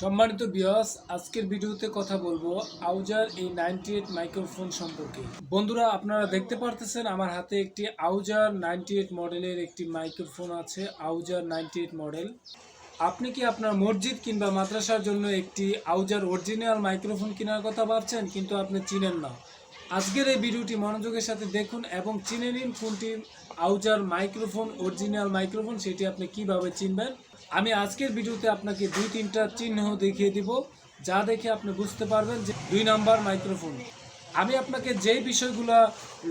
সম্মানিত বিয়স আজকের ভিডিওতে কথা বলব আউজার এই নাইনটি এইট মাইক্রোফোন সম্পর্কে। বন্ধুরা, আপনারা দেখতে পারতেছেন আমার হাতে একটি আউজার নাইনটি এইট মডেলের একটি মাইক্রোফোন আছে আউজার নাইনটি এইট মডেল। আপনি কি আপনার মসজিদ কিংবা মাদ্রাসার জন্য একটি আউজার অরিজিনাল মাইক্রোফোন কেনার কথা ভাবছেন? কিন্তু আপনি চিনেন না। আজকের এই ভিডিওটি মনোযোগের সাথে দেখুন এবং চিনে নিন কোনটি আউজার মাইক্রোফোন, অরিজিনাল মাইক্রোফোন, সেটি আপনি কীভাবে চিনবেন। আমি আজকের ভিডিওতে আপনাকে দুই তিনটা চিহ্ন দেখিয়ে দিব, যা দেখে আপনি বুঝতে পারবেন যে দুই নাম্বার মাইক্রোফোন। আমি আপনাকে যেই বিষয়গুলো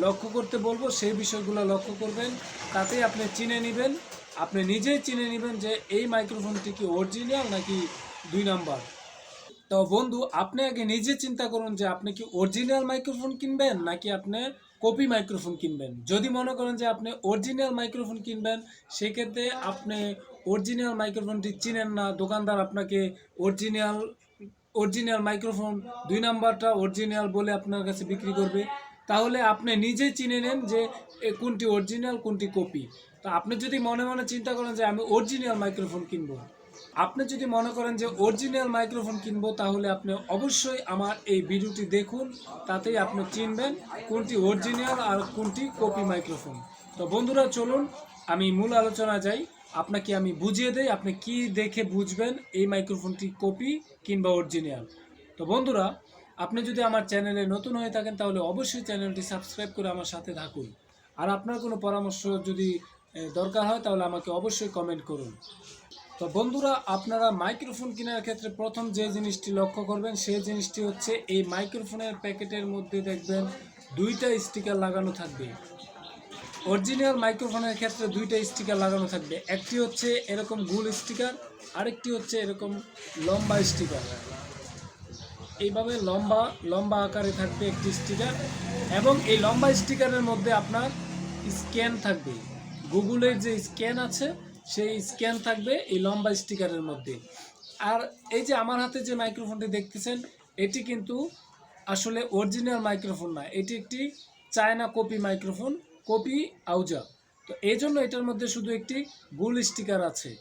লক্ষ্য করতে বলব, সেই বিষয়গুলো লক্ষ্য করবেন, তাতেই আপনি চিনে নেবেন। আপনি নিজেই চিনে নেবেন যে এই মাইক্রোফোনটি কি অরিজিনাল নাকি দুই নাম্বার। তো বন্ধু, আপনি আগে নিজে চিন্তা করুন যে আপনি কি অরিজিনাল মাইক্রোফোন কিনবেন নাকি আপনি কপি মাইক্রোফোন কিনবেন। যদি মনে করেন যে আপনি অরিজিনাল মাইক্রোফোন কিনবেন, সেক্ষেত্রে আপনি অরিজিনাল মাইক্রোফোনটি চিনেন না, দোকানদার আপনাকে অরিজিনাল অরিজিনাল মাইক্রোফোন দুই নাম্বারটা অরিজিনাল বলে আপনার কাছে বিক্রি করবে। তাহলে আপনি নিজে চিনে নেন যে কোনটি অরিজিনাল কোনটি কপি তা আপনি যদি মনে মনে চিন্তা করেন যে আমি অরিজিনাল মাইক্রোফোন কিনবো আপনি যদি মনে করেন যে অরিজিনাল মাইক্রোফোন কিনবো, তাহলে আপনি অবশ্যই আমার এই ভিডিওটি দেখুন, তাতেই আপনি চিনবেন কোনটি অরিজিনাল আর কোনটি কপি মাইক্রোফোন তো বন্ধুরা, চলুন, আমি মূল আলোচনা যাই। আপনাকে আমি বুঝিয়ে দেই আপনি কি দেখে বুঝবেন এই মাইক্রোফোনটি কপি কিংবা অরিজিনাল তো বন্ধুরা, আপনি যদি আমার চ্যানেলে নতুন হয়ে থাকেন, তাহলে অবশ্যই চ্যানেলটি সাবস্ক্রাইব করে আমার সাথে থাকুন। আর আপনার কোনো পরামর্শ যদি দরকার হয়, তাহলে আমাকে অবশ্যই কমেন্ট করুন। তো বন্ধুরা, আপনারা মাইক্রোফোন কেনার ক্ষেত্রে প্রথম যে জিনিসটি লক্ষ্য করবেন, সেই জিনিসটি হচ্ছে এই মাইক্রোফোনের প্যাকেটের মধ্যে দেখবেন দুইটা স্টিকার লাগানো থাকবে। অরিজিনাল মাইক্রোফোনের ক্ষেত্রে দুইটা স্টিকার লাগানো থাকবে। একটি হচ্ছে এরকম গুল স্টিকার, আরেকটি হচ্ছে এরকম লম্বা স্টিকার। এইভাবে লম্বা লম্বা আকারে থাকবে একটি স্টিকার এবং এই লম্বা স্টিকারের মধ্যে আপনার স্ক্যান থাকবে। গুগলের যে স্ক্যান আছে সেই স্ক্যান থাকবে এই লম্বা স্টিকারের মধ্যে। আর এই যে আমার হাতে যে মাইক্রোফোনটি দেখতেছেন, এটি কিন্তু আসলে অরিজিনাল মাইক্রোফোন না, এটি একটি চায়না কপি মাইক্রোফোন কপি আউজা তো এই জন্য এটার মধ্যে শুধু একটি গুল স্টিকার আছে।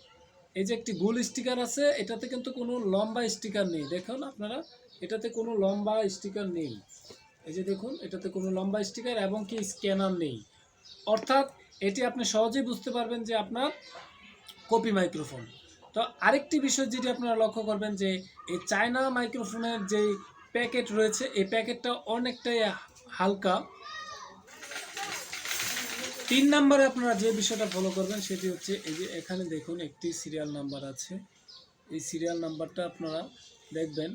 এই যে একটি গুল স্টিকার আছে, এটাতে কিন্তু কোনো লম্বা স্টিকার নেই। দেখুন আপনারা, এটাতে কোনো লম্বা স্টিকার নেই। এই যে দেখুন, এটাতে কোনো লম্বা স্টিকার এবং কি স্ক্যানার নেই। অর্থাৎ, এটি আপনি সহজেই বুঝতে পারবেন যে আপনার কপি মাইক্রোফোন। তো আরেকটি বিষয় যেটি আপনারা লক্ষ্য করবেন যে এই চায়না মাইক্রোফোনের যে প্যাকেট রয়েছে, এই প্যাকেটটা অনেকটাই হালকা। তিন নম্বরে আপনারা যে বিষয়টা ফলো করবেন সেটি হচ্ছে এই যে এখানে দেখুন একটি সিরিয়াল নাম্বার আছে। এই সিরিয়াল নাম্বারটা আপনারা দেখবেন,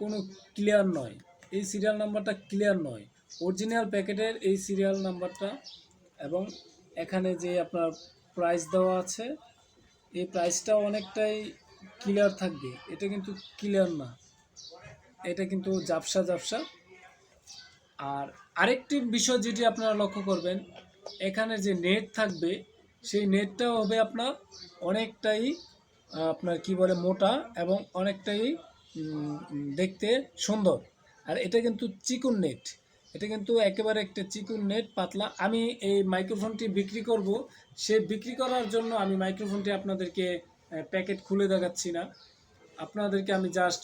কোনো ক্লিয়ার নয়। এই সিরিয়াল নাম্বারটা ক্লিয়ার নয়। অরিজিনাল প্যাকেটের এই সিরিয়াল নাম্বারটা এবং এখানে যে আপনার প্রাইস দেওয়া আছে এই প্রাইসটা অনেকটাই ক্লিয়ার থাকবে। এটা কিন্তু ক্লিয়ার না। এটা কিন্তু জাপসা জাপসা আর আরেকটি বিষয় যেটি আপনারা লক্ষ্য করবেন, এখানে যে নেট থাকবে, সেই নেটটাও হবে আপনার অনেকটাই আপনার কি বলে, মোটা এবং অনেকটাই দেখতে সুন্দর। আর এটা কিন্তু চিকুন নেট এটা কিন্তু একেবারে একটা চিকুন নেট, পাতলা। আমি এই মাইক্রোফোনটি বিক্রি করব। সে বিক্রি করার জন্য আমি মাইক্রোফোনটি আপনাদেরকে প্যাকেট খুলে দেখাচ্ছি না। আপনাদেরকে আমি জাস্ট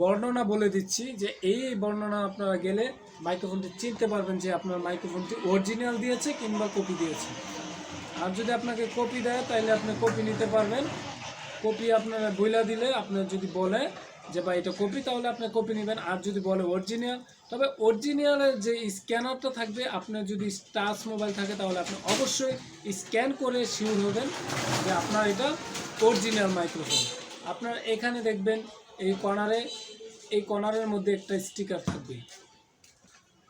বর্ণনা বলে দিচ্ছি যে এই বর্ণনা আপনারা গেলে মাইক্রোফোনটি চিনতে পারবেন যে আপনার মাইক্রোফোনটি অরিজিনাল দিয়েছে কিংবা কপি দিয়েছে। আর যদি আপনাকে কপি দেয় তাহলে আপনি কপি নিতে পারবেন। কপি আপনারা বইলা দিলে আপনার যদি বলে যে বা এটা কপি তাহলে আপনি কপি নেবেন। আর যদি বলে অরিজিনাল তবে অরিজিনালের যে স্ক্যানারটা থাকবে, আপনার যদি টাচ মোবাইল থাকে, তাহলে আপনি অবশ্যই স্ক্যান করে শিওর হবেন যে আপনার এটা অরিজিনাল মাইক্রোফোন আপনার এখানে দেখবেন, এই কর্নারে এই কর্নারের মধ্যে একটা স্টিকার থাকবে।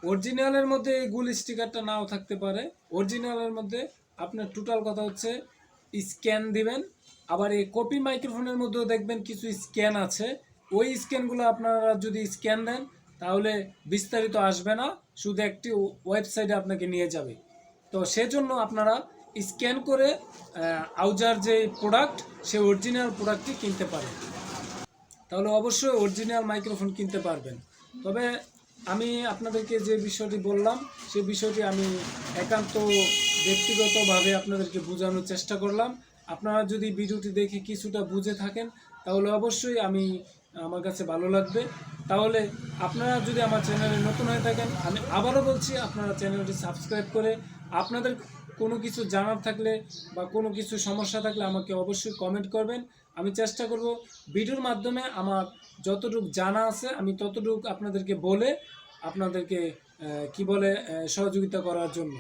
অরিজিনালের মধ্যে এই গুল স্টিকারটা নাও থাকতে পারে। অরিজিনালের মধ্যে আপনার টোটাল কথা হচ্ছে স্ক্যান দিবেন। আবার এই কপি মাইক্রোফোনের মধ্যেও দেখবেন কিছু স্ক্যান আছে। ওই স্ক্যানগুলো আপনারা যদি স্ক্যান দেন, তাহলে বিস্তারিত আসবে না, শুধু একটি ওয়েবসাইটে আপনাকে নিয়ে যাবে। তো সেজন্য আপনারা স্ক্যান করে আউজার যে প্রোডাক্ট সেই অরিজিনাল প্রোডাক্টটি কিনতে পারেন। তাহলে অবশ্যই অরিজিনাল মাইক্রোফোন কিনতে পারবেন। তবে আমি আপনাদেরকে যে বিষয়টি বললাম সেই বিষয়টি আমি একান্ত ব্যক্তিগতভাবে আপনাদেরকে বোঝানোর চেষ্টা করলাম। আপনারা যদি ভিডিওটি দেখে কিছুটা বুঝে থাকেন, তাহলে অবশ্যই আমি আমার কাছে ভালো লাগবে। তাহলে আপনারা যদি আমার চ্যানেলে নতুন হয়ে থাকেন, আমি আবারও বলছি, আপনারা চ্যানেলটি সাবস্ক্রাইব করে আপনাদের কোনো কিছু জানার থাকলে বা কোনো কিছু সমস্যা থাকলে আমাকে অবশ্যই কমেন্ট করবেন। আমি চেষ্টা করব ভিডিওর মাধ্যমে আমার যতটুকু জানা আছে, আমি ততটুকু আপনাদেরকে বলে, আপনাদেরকে কি বলে সহযোগিতা করার জন্য।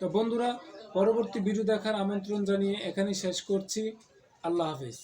তো বন্ধুরা, পরবর্তী ভিডিও দেখার আমন্ত্রণ জানিয়ে এখানেই শেষ করছি। আল্লাহ হাফেজ।